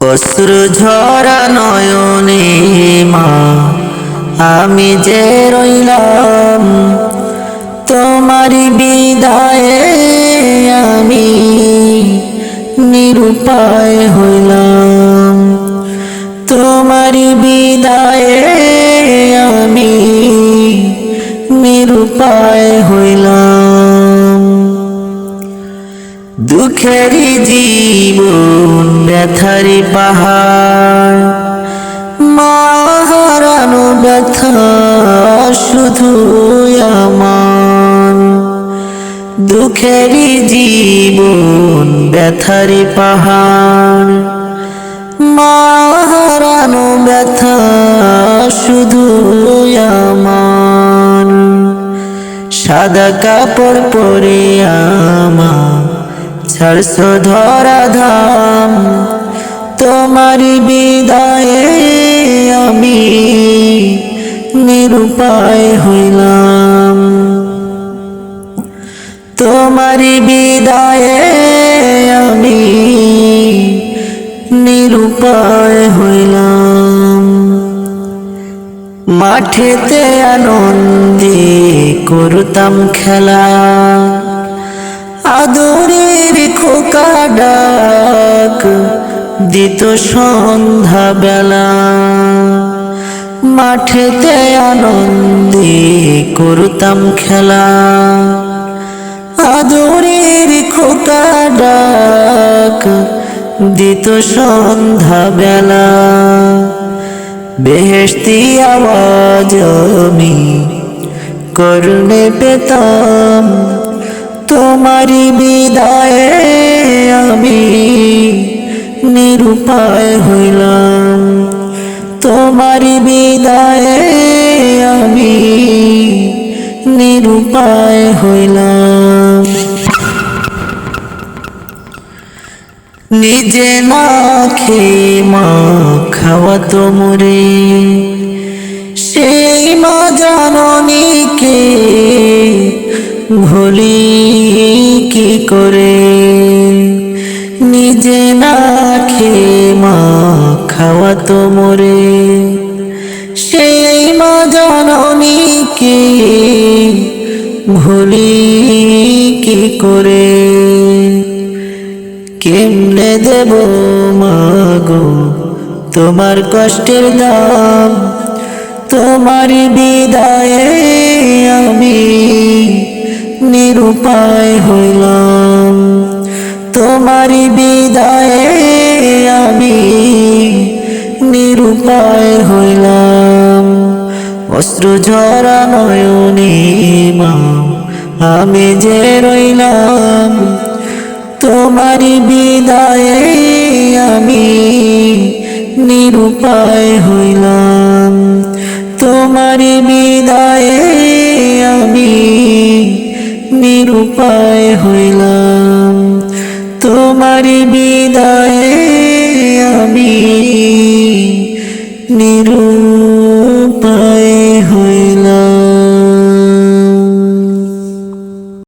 অশ্রু ঝরা নয়নে মা আমি যে রইলাম তোমার বিদায়ে আমি নিরুপায় হইলাম। তোমার বিদায়ে দুঃখেরই জীবন ব্যথারি পাহাড়। মাহারানো ব্যথা শুধু আমার। দুঃখেরই জীবন ব্যথারি পাহাড়। মাহারানো ব্যথা শুধু আমার। সাদা কাপড় পরে ছাড়ছো ধরা ধাম তোমারি বিদায়ে আমি নিরুপায় হইলাম। তোমারি বিদায়ে আমি নিরুপায় হইলাম। মাঠেতে আনন্দে করতাম খেলা। দিত সন্ধ্যা বেলা মাঠেতে আনন্দে করতাম খেলা। আদরের খোকা ডাক দিত সন্ধ্যা বেলা বেহেশতি আওয়াজ আমি করুণে পেতাম। তোমারি বিদায়ে হইলাম। তোমারি বিদায়ে আমি নিরুপায় হইলাম। নিজে না খেয়ে মা খাওয়া তো মরে। সেই মা জাননীকে ভুলি কি করে? নিজে না খেয়ে মা খাওয়া তো মরে। সেই মা জাননীকে ভুলি কি করে? কেমনে দেব মাগো তোমার কষ্টের দাম? তোমার বিদায়ে আমি নিরুপায় হইলাম। তোমার আমি নিরুপায় হইলাম। অস্ত্র ঝরা নয়নে মা, আমি যে রইলাম তোমারি বিদায়ে আমি নিরুপায় হইলাম। তোমারি বিদায়ে আমি নিরুপায় হইলাম। তোমার বিদায় আমি নিরূপায় হইল